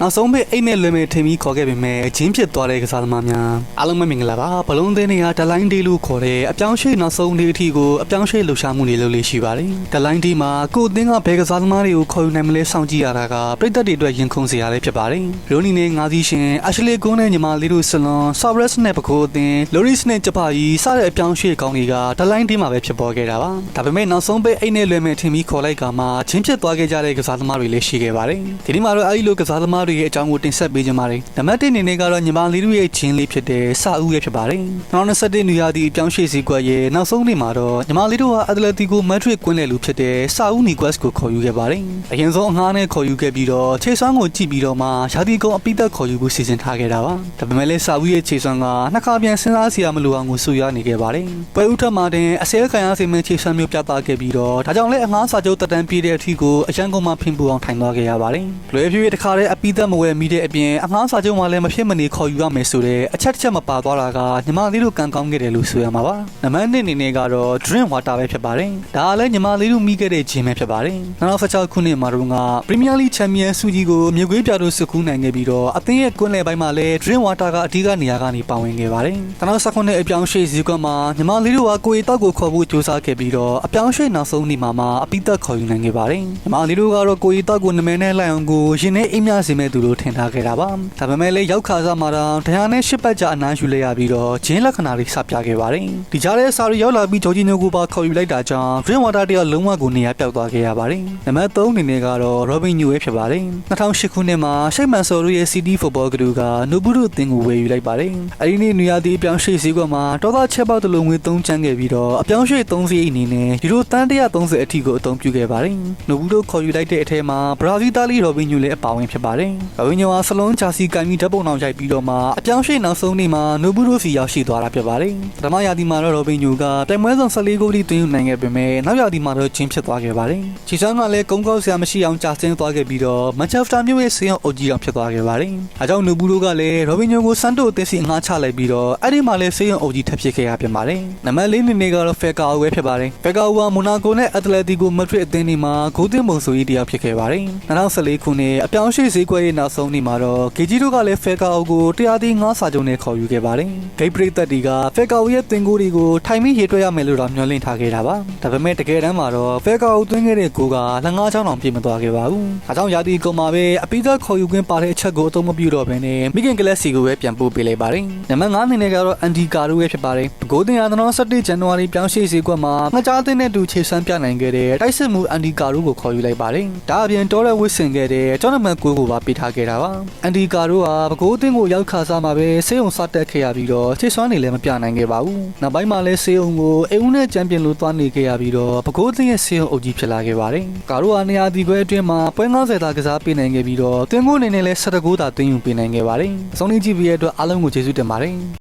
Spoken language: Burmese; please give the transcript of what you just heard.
နောက်ဆုံးပိတ်အိတ်နဲ့လွယ်မဲ့ထင်ပြီးခေါ်ခဲ့ပေမဲ့အချင်းဖြစ်သွားတဲ့ကစားသမားများအားလုံးပဲမင်္ဂလာပါဘလုံးသင်းတွေကဒလိုင်းဒေးလို့ခေါ်တဲ့အပြောင်းရွှေ့နောက်ဆုံးနေ့အထိကိုအပြောင်းရွှေ့လှူရှာမှုတွေလုပ်လို့ရှိပါတယ်ဒလိုင်းဒေးမှာကိုယ်အသင်းကဘယ်ကစားသမားတွေကိုခေါ်ယူနိုင်မလဲစောင့်ကြည့်ရတာကပြည်သက်တွေအတွက်ရင်ခုန်စရာလည်းဖြစ်ပါတယ်ရိုနီနဲ့ငါးစီးရှင်အရှလီကွန်းနဲ့ညီမလေးတို့ဆလွန်ဆော့ဘရက်စ်နဲ့ပကိုးအသင်းလိုရစ်နဲ့ဂျပါကြီးစတဲ့အပြောင်းရွှေ့ကောင်းတွေကဒလိုင်းဒေးမှာပဲဖြစ်ပေါ်ခဲ့တာပါဒါပေမဲ့နောက်ဆုံးပိတ်အိတ်နဲ့လွယ်မဲ့ထင်ပြီးခေါ်လိုက်ကမှချင်းဖြစ်သွားခဲ့ကြတဲ့ကစားသမားတွေလည်းရှိခဲ့ပါတယ်ဒီနေ့မှာတော့အဲဒီလိုကစားသမားတွေရဲ့အကြောင်းကိုတင်ဆက်ပေးကြပါမယ်နံပါတ်1အနေနဲ့ကတော့ညီမလေးတို့ရဲ့ချင်းလေးဖြစ်တဲ့စာဦးရဲ့ဖြစ်ပါတယ်2021နေရာဒီအပြောင်းရွှေ့စည်းကွက်ရဲ့နောက်ဆုံးနေ့မှာတော့ညီမလေးတို့ဟာအက်တလက်တီကိုမက်ဒရစ်ကွင်းလေလူဖြစ်တဲ့စာဦးနီကွက်စ်ကိုခေါ်ယူခဲ့ပါတယ်အရင်ဆုံးအငှားနဲ့ခေါ်ယူခဲ့ပြီးတော့ခြေစွမ်းကိုကြည့်ပြီးတော့မှရာသီကုန်အပိသက်ခေါ်ယူဖို့စီစဉ်ထားခဲ့တာပါဒါပေမဲ့လည်းစာဦးရဲ့ခြေစွမ်းကနှစ်ခါပြန်စဉ်းစားစရာမလိုအောင်ကိုဆူရနေခဲ့ပါတယ်ပွဲဥထက်မှာတင်အစဲခံရစီမံခြေစွမ်းမျိုးပြသခဲ့ပြီးတော့ဒါကြောင့်လည်းအငှားစာချုပ်တက်တန်းပြည့်တဲ့အထိကိုအရန်ကုန်မှာဖင်ပူအောင်ထိုင်သွားခဲ့ရပါတယ်လွယ်ဖြည်းဖြည်းတစ်ခါတည်းအပိသက်မဝယ်မိတဲ့အပြင်အငှားစာချုပ်မှာလည်းမဖြစ်မနေခေါ်ယူရမယ်ဆိုတဲ့အချက်တစ်ချက်မပါသွားတာကညီမလေးတို့ကံကောင်းခဲ့တယ်လို့ဆိုရမှာပါနံပါတ်1အနေနဲ့ကတော့ drink water ပဲဖြစ်ပါတယ်ဒါကလည်းညီမလေးတို့မိခဲ့တဲ့ဂျင်းပဲဖြစ်ပါတယ်2016ခုနှစ်မှာတော့က Premier League Champion ဆုကြီးကိုမြေခွေးပြတို့စုကူးနိုင်ခဲ့ပြီးတော့အသင်းရဲ့ကွင်းလယ်ပိုင်းမှာလည်း drink water ကအဓိကနေရာကနေပါဝင်ခဲ့ပါတယ်2019နှစ်အပြောင်းရွှေ့စည်းကွက်မှာညီမလေးတို့ကကိုရီတောက်ကိုခေါ်ဖို့ကြိုးစားခဲ့ပြီးတော့အပြောင်းရွှေ့နောက်ဆုံးနေ့မှာမှအပိသက်ခေါ်ယူနိုင်ခဲ့ပါတယ်ညီမလေးတို့ကတော့ကိုရီတောက်ကိုနမဲနဲ့လိုက်အောင်ကိုရင်နဲ့အိမ်မြစေမဲ့သူတို့ထင်ထားခဲ့တာပါဒါပေမဲ့လည်းရောက်ခါစားမှာတော့တရားနဲ့ရှစ်ပတ်ကြာအနမ်းယူလိုက်ရပြီးတော့ဂျင်းလက္ခဏာတွေစပြခဲ့ပါတယ်ဒီကြားထဲစာရီရောက်လာပြီးဂျော်ဂျီနိုကိုပါခေါ်ယူလိုက်တာကြောင့် Green Water တယောက်လုံးဝကိုနေရာပြောက်သွားခဲ့ရပါတယ်နံပါတ်3အနေနဲ့ကတော့ Robin New ပဲဖြစ်ပါတယ်2008ခုနှစ်မှာရှိတ်မန်ဆိုတို့ရဲ့ CD Football ကတူကနိုဘူးတို့အသင်းကိုဝယ်ယူလိုက်ပါတယ်အဲဒီနေ့နေရာဒီအပြောင်းရွှေ့စည်းကွက်မှာတောသားချက်ပေါက်တလုံးငွေ3ချမ်းခဲ့ပြီးတော့အပြောင်းရွှေ့3စီးအနေနဲ့ယူရိုတန်း130အထိကိုအသုံးပြုခဲ့ပါတယ်နိုဘူးတို့ခေါ်ယူလိုက်တဲ့အထက်မှာဘရာဇီးသားလီ Robin New လည်းအပါဝင်ဖြစ်ပါတယ် Robin New ဟာစလုံးချာစီကင်မီဓာတ်ပုံအောင်ရိုက်ပြီးတော့မှအပြောင်းရွှေ့နောက်ဆုံးနေ့မှာနိုဘူးတို့စီရောက်ရှိသွားတာဖြစ်ပါတယ်ပထမရာသီမှာတော့ Robin New ကတိုင်ပွဲဆောင်14ဂိုးထိသွင်းယူနိုင်ခဲ့ပေမဲ့နောက်ရာသီမှာတော့ချင်းဖြစ်သွားခဲ့ပါတယ်ချီဆန်းကလည်းကုန်းကောက်ဆရာမရှိအောင်ကြာဆင်းသွားခဲ့ပြီးတော့မန်ချက်စတာမြို့ရဲ့ဆေးရုံအုပ်ကြီးအောင်ဖြစ်သွားခဲ့ပါတယ်အဲကြောင့်နိုဘူးတို့ကလည်း Robin New ကိုစန်တိုအသင်းစီအငှားချလိုက်ပြီးတော့အဲ့ဒီမှာလည်းဆေးရုံအုပ်ကြီးထပ်ဖြစ်ခဲ့ရပြန်ပါတယ်နံပါတ်၄နေနေကတော့ Fekao ပဲဖြစ်ပါတယ် Fekao ကမိုနာကိုနဲ့ Atletico Madrid အသင်းတွေမှာဂိုးသွင်းပုံဆိုကြီးတယောက်ဖြစ်ခဲ့ပါတယ်2014ခုနှစ်အပြောင်းရွှေ့ဈေးကွက်ရဲ့နောက်ဆုံးနေ့မှာတော့ဂေဂျီတို့ကလည်း Fekao ကိုတရားသီးငါးစာချုပ်နဲ့ခေါ်ယူခဲ့ပါတယ်ဂိတ်ပရိသတ်တွေက Fekao ရဲ့တင်ကိုတွေကိုထိုင်ပြီးရေတွက်ရမယ်လို့တော့မျှော်လင့်ထားခဲ့တာပါဒါပေမဲ့တကယ်တမ်းမှာတော့ Fekao သွင်းခဲ့တဲ့ကိုကလငါးချောင်းအောင်ပြည့်မသွားခဲ့ပါဘူးအဲကြောင့်ရာသီကုန်မှာပဲအပိသက်ခေါ်ယူခွင့်ပါတဲ့အချက်ကိုအသုံးမပြုတော့ဘဲနဲ့မိခင်ကလပ်စီကိုပဲပြန်ပို့ပေးလိုက်ပါတယ်နံပါတ်9အနေနဲ့ကတော့အန်ဒီကာတို့ပဲဖြစ်ပါတယ်ဘကိုးတင်ရာ2017ဇန်နဝါရီပြောင်းရွှေ့ဈေးကွက်မှာငှကြားအသင်းနဲ့တူခြေဆန်းပြနိုင်ခဲ့တဲ့တိုက်စစ်မှုအန်ဒီကာတို့ကိုခေါ်ယူလိုက်ပါတယ်ဒါအပြင်တော်ရက်ဝစ်ဆင်ခဲ့တဲ့ကျောင်းနမန်ကိုကိုပါပေးထားခဲ့တာပါအန်ဒီကာတို့ဟာဘကိုးတင်ကိုရောက်ခါစားမှာပဲဆေးုံစတက်ခဲ့ရပြီးတော့ခြေစွမ်းနေလည်းမပြနိုင်ခဲ့ပါဘူးနောက်ပိုင်းမှာလည်းဆေးုံကိုအိမ်ဦးနဲ့ချန်ပီယံလို့သွားနေခဲ့ရပြီးတော့ဘကိုးတင်ရဲ့ဆေးုံအုပ်ကြီးဖြစ်လာခဲ့ပါတယ်ကာတို့ဟာနေရာဒီပွဲအတွင်းမှာပွဲ90တာကစားပေးနိုင်ခဲ့ပြီးတော့တင်ကိုအနေနဲ့လည်း79တာသွင်းယူပေးနိုင်ခဲ့ပါတယ်အဆုံးလေးကြည့်ပြီးရတဲ့အတွက်အားလုံးကိုကျေးဇူးတင်ပါတယ်